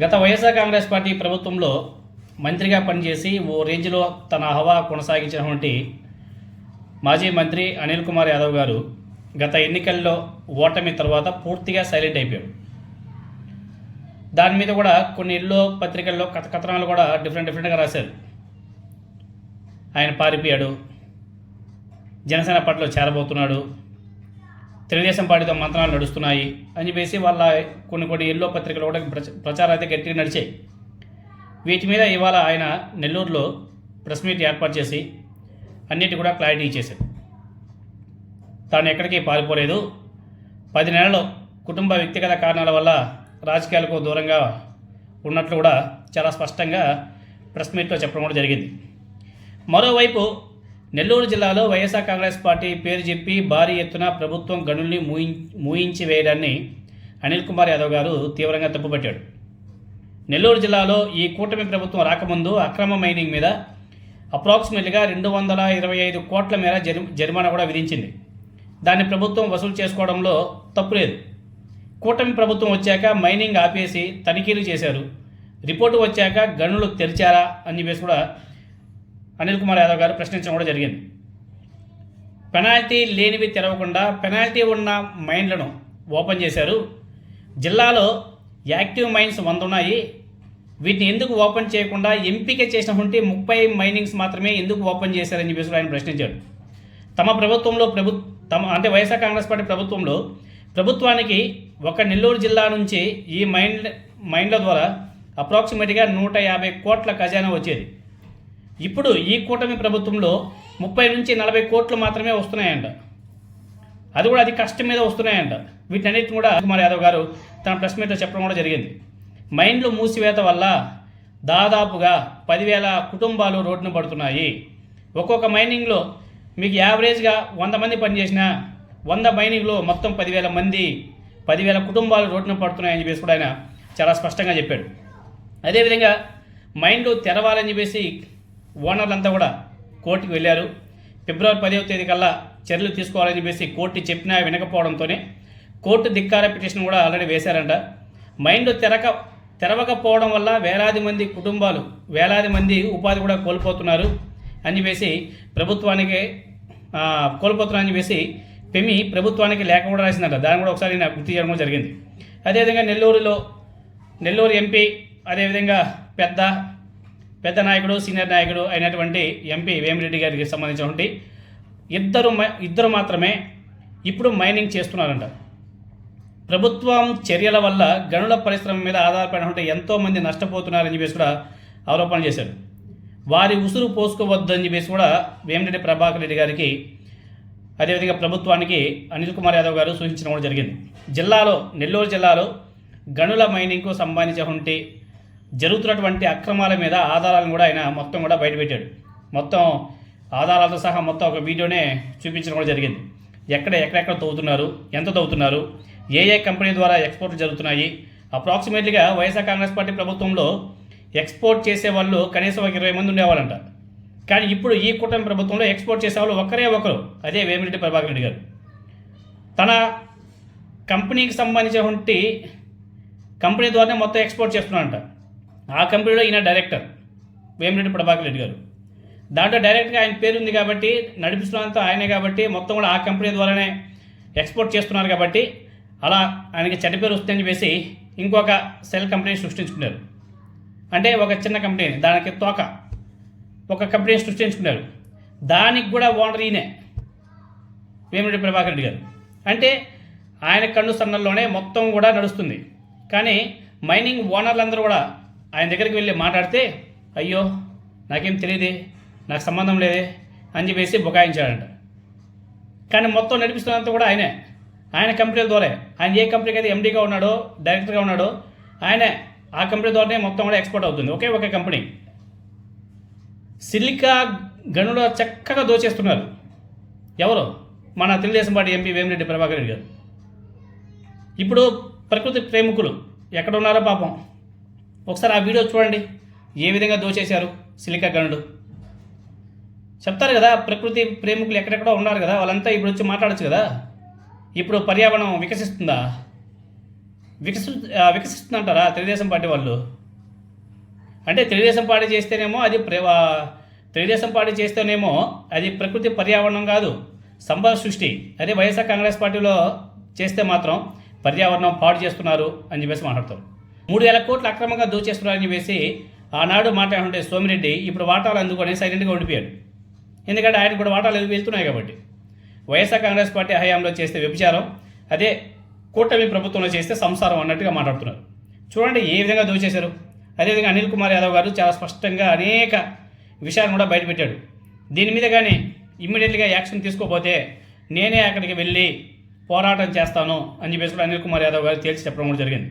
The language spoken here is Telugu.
గత వైఎస్ఆర్ కాంగ్రెస్ పార్టీ ప్రభుత్వంలో మంత్రిగా పనిచేసి ఓ రేంజ్లో తన హవా కొనసాగించినటువంటి మాజీ మంత్రి అనిల్ కుమార్ యాదవ్ గారు గత ఎన్నికల్లో ఓటమి తర్వాత పూర్తిగా సైలెంట్ అయిపోయాడు దాని మీద కూడా కొన్ని ఇళ్ళు పత్రికల్లో కథ కథనాలు కూడా డిఫరెంట్ డిఫరెంట్గా రాశారు. ఆయన పారిపోయాడు. జనసేన పట్ల చేరబోతున్నాడు. తెలుగుదేశం పార్టీతో మంత్రాలు నడుస్తున్నాయి అని చెప్పేసి వాళ్ళ కొన్ని కొన్ని ఎల్లో పత్రికలు కూడా ప్రచ- ప్రచారం అయితే గట్టిగా నడిచాయి. వీటి మీద ఇవాళ ఆయన నెల్లూరులో ప్రెస్ మీట్ ఏర్పాటు చేసి అన్నిటి కూడా క్లారిటీ ఇచ్చేశారు. తాను ఎక్కడికి పారిపోలేదు. పది నెలలు కుటుంబ వ్యక్తిగత కారణాల వల్ల రాజకీయాలకు దూరంగా ఉన్నట్లు కూడా చాలా స్పష్టంగా ప్రెస్ మీట్లో చెప్పడం కూడా జరిగింది. మరోవైపు నెల్లూరు జిల్లాలో వైఎస్ఆర్ కాంగ్రెస్ పార్టీ పేరు చెప్పి భారీ ఎత్తున ప్రభుత్వం గనుల్ని మూయి మూయించి వేయడాన్ని అనిల్ కుమార్ యాదవ్ గారు తీవ్రంగా తప్పుపట్టాడు. నెల్లూరు జిల్లాలో ఈ కూటమి ప్రభుత్వం రాకముందు అక్రమ మైనింగ్ మీద అప్రాక్సిమేట్గా రెండు వందల ఇరవై ఐదు కోట్ల మేర జరి జరిమానా కూడా విధించింది. దాన్ని ప్రభుత్వం వసూలు చేసుకోవడంలో తప్పు లేదు. కూటమి ప్రభుత్వం వచ్చాక మైనింగ్ ఆపేసి తనిఖీలు చేశారు. రిపోర్టు వచ్చాక గనులు తెరిచారా అని చెప్పేసి కూడా అనిల్ కుమార్ యాదవ్ గారు ప్రశ్నించడం కూడా జరిగింది. పెనాల్టీ లేనివి తెరవకుండా పెనాల్టీ ఉన్న మైండ్లను ఓపెన్ చేశారు. జిల్లాలో యాక్టివ్ మైన్స్ వంద ఉన్నాయి వీటిని ఎందుకు ఓపెన్ చేయకుండా ఎంపిక చేసినటువంటి ముప్పై మైనింగ్స్ మాత్రమే ఎందుకు ఓపెన్ చేశారని చెప్పేసి ఆయన ప్రశ్నించాడు. తమ ప్రభుత్వంలో ప్రభు తమ అంటే వైఎస్ఆర్ కాంగ్రెస్ పార్టీ ప్రభుత్వంలో ప్రభుత్వానికి ఒక నెల్లూరు జిల్లా నుంచి ఈ మైండ్ మైండ్ల ద్వారా అప్రాక్సిమేట్గా నూట యాభై కోట్ల ఖజానా వచ్చేది. ఇప్పుడు ఈ కూటమి ప్రభుత్వంలో ముప్పై నుంచి నలభై కోట్లు మాత్రమే వస్తున్నాయంట. అది కూడా అది కష్టం మీద వస్తున్నాయంట. వీటన్నిటిని కూడా కుమార్ యాదవ్ గారు తన ప్రెస్ మీట్లో చెప్పడం కూడా జరిగింది. మైండ్లు మూసివేత వల్ల దాదాపుగా పదివేల కుటుంబాలు రోడ్డున పడుతున్నాయి. ఒక్కొక్క మైనింగ్లో మీకు యావరేజ్గా వంద మంది పనిచేసిన వంద మైనింగ్లో మొత్తం పదివేల మంది పదివేల కుటుంబాలు రోడ్డున పడుతున్నాయని చెప్పేసి కూడా ఆయన చాలా స్పష్టంగా చెప్పాడు. అదేవిధంగా మైండ్లు తెరవాలని చెప్పేసి ఓనర్లంతా కూడా కోర్టుకు వెళ్ళారు. ఫిబ్రవరి పదవ తేదీ కల్లా చర్యలు తీసుకోవాలని చెప్పేసి కోర్టు చెప్పినా వినకపోవడంతోనే కోర్టు ధిక్కార పిటిషన్ కూడా ఆల్రెడీ వేశారంట. మైండ్ తెరక తెరవకపోవడం వల్ల వేలాది మంది కుటుంబాలు వేలాది మంది ఉపాధి కూడా కోల్పోతున్నారు అని చెప్పేసి ప్రభుత్వానికి కోల్పోతున్నారని చెప్పేసి పెమి ప్రభుత్వానికి లేఖ కూడా రాసిందంట. దాన్ని కూడా ఒకసారి నేను గుర్తు చేయడం జరిగింది. అదేవిధంగా నెల్లూరులో నెల్లూరు ఎంపీ అదేవిధంగా పెద్ద పెద్ద నాయకుడు సీనియర్ నాయకుడు అయినటువంటి ఎంపీ వేమిరెడ్డి గారికి సంబంధించినటువంటి ఇద్దరు ఇద్దరు మాత్రమే ఇప్పుడు మైనింగ్ చేస్తున్నారంట. ప్రభుత్వం చర్యల వల్ల గనుల పరిశ్రమ మీద ఆధారపడినటువంటి ఎంతోమంది నష్టపోతున్నారని చెప్పేసి కూడా ఆరోపణ చేశారు. వారి ఉసురు పోసుకోవద్దని చెప్పేసి కూడా వేమిరెడ్డి ప్రభాకర్ రెడ్డి గారికి అదేవిధంగా ప్రభుత్వానికి అనిల్ కుమార్ యాదవ్ గారు సూచించడం కూడా జరిగింది. జిల్లాలో నెల్లూరు జిల్లాలో గనుల మైనింగ్కు సంబంధించినటువంటి జరుగుతున్నటువంటి అక్రమాల మీద ఆధారాలను కూడా ఆయన మొత్తం కూడా బయటపెట్టాడు మొత్తం ఆధారాలతో సహా మొత్తం ఒక వీడియోనే చూపించడం కూడా జరిగింది. ఎక్కడ ఎక్కడెక్కడ తవ్వుతున్నారు ఎంత తవ్వుతున్నారు ఏ ఏ కంపెనీ ద్వారా ఎక్స్పోర్ట్ జరుగుతున్నాయి అప్రాక్సిమేట్లీగా వైఎస్ఆర్ కాంగ్రెస్ పార్టీ ప్రభుత్వంలో ఎక్స్పోర్ట్ చేసే వాళ్ళు కనీసం ఒక ఇరవై మంది ఉండేవాళ్ళంట. కానీ ఇప్పుడు ఈ కూటమి ప్రభుత్వంలో ఎక్స్పోర్ట్ చేసే వాళ్ళు ఒకరే ఒకరు. అదే వేమిరెడ్డి ప్రభాకర్ రెడ్డి గారు. తన కంపెనీకి సంబంధించినటువంటి కంపెనీ ద్వారానే మొత్తం ఎక్స్పోర్ట్ చేస్తున్నాడంట. ఆ కంపెనీలో ఈయన డైరెక్టర్. వేమిరెడ్డి ప్రభాకర్ రెడ్డి గారు. దాంట్లో డైరెక్ట్గా ఆయన పేరు ఉంది కాబట్టి నడిపిస్తున్నంత ఆయనే కాబట్టి మొత్తం కూడా ఆ కంపెనీ ద్వారానే ఎక్స్పోర్ట్ చేస్తున్నారు కాబట్టి అలా ఆయనకి చెడ్డ పేరు వస్తుందని చెప్పేసి ఇంకొక సెల్ కంపెనీ సృష్టించుకున్నారు. అంటే ఒక చిన్న కంపెనీ దానికి తోక. ఒక కంపెనీ సృష్టించుకున్నారు. దానికి కూడా ఓనర్ ఈయనే వేమిరెడ్డి ప్రభాకర్ రెడ్డి గారు. అంటే ఆయన కన్ను సన్నల్లోనే మొత్తం కూడా నడుస్తుంది. కానీ మైనింగ్ ఓనర్లందరూ కూడా ఆయన దగ్గరికి వెళ్ళి మాట్లాడితే అయ్యో నాకేం తెలియదే నాకు సంబంధం లేదే అని చెప్పేసి బుకాయించాడంట. కానీ మొత్తం నడిపిస్తున్నంత కూడా ఆయనే. ఆయన కంపెనీల ద్వారా. ఆయన ఏ కంపెనీకి అయితే ఎండీగా ఉన్నాడో డైరెక్టర్గా ఉన్నాడో ఆయనే ఆ కంపెనీ ద్వారానే మొత్తం కూడా ఎక్స్పోర్ట్ అవుతుంది. ఒకే ఒకే కంపెనీ. సిలికా గనుల చక్కగా దోచేస్తున్నారు. ఎవరు? మన తెలుగుదేశం పార్టీ ఎంపీ వేమిరెడ్డి ప్రభాకర్ రెడ్డి గారు. ఇప్పుడు ప్రకృతి ప్రేమికులు. ఎక్కడ ఉన్నారో పాపం. ఒకసారి ఆ వీడియో చూడండి. ఏ విధంగా దోచేశారు సిలికా గనుడు. చెప్తారు కదా ప్రకృతి ప్రేమికులు ఎక్కడెక్కడో ఉన్నారు కదా వాళ్ళంతా ఇప్పుడు వచ్చి మాట్లాడచ్చు కదా. ఇప్పుడు పర్యావరణం వికసిస్తుందా? వికసి వికసిస్తుందంటారా తెలుగుదేశం పార్టీ వాళ్ళు? అంటే తెలుగుదేశం పార్టీ చేస్తేనేమో అది ప్ర- తెలుగుదేశం పార్టీ చేస్తేనేమో అది ప్రకృతి పర్యావరణం కాదు సంపద సృష్టి. అదే వైఎస్ఆర్ కాంగ్రెస్ పార్టీలో చేస్తే మాత్రం పర్యావరణం పాడు చేస్తున్నారు అని చెప్పేసి మాట్లాడతారు. మూడు వేల కోట్లు అక్రమంగా దోచేస్తున్నారని చెప్పేసి ఆనాడు మాట్లాడుతుంటే సోమిరెడ్డి ఇప్పుడు వాటాలు అందుకొని సైలెంట్గా ఉండిపోయాడు. ఎందుకంటే ఆయన కూడా వాటాలు వెళ్తున్నాయి కాబట్టి. వైఎస్ఆర్ కాంగ్రెస్ పార్టీ హయాంలో చేస్తే వ్యభిచారం అదే కూటమి ప్రభుత్వంలో చేస్తే సంసారం అన్నట్టుగా మాట్లాడుతున్నారు. చూడండి ఏ విధంగా దోచేశారు. అదేవిధంగా అనిల్ కుమార్ యాదవ్ గారు చాలా స్పష్టంగా అనేక విషయాలను కూడా బయటపెట్టాడు దీని మీద కానీ ఇమ్మీడియట్గా యాక్షన్ తీసుకోకపోతే నేనే అక్కడికి వెళ్ళి పోరాటం చేస్తాను అని చెప్పేసి కూడా అనిల్ కుమార్ యాదవ్ గారు తేల్చి చెప్పడం కూడా జరిగింది.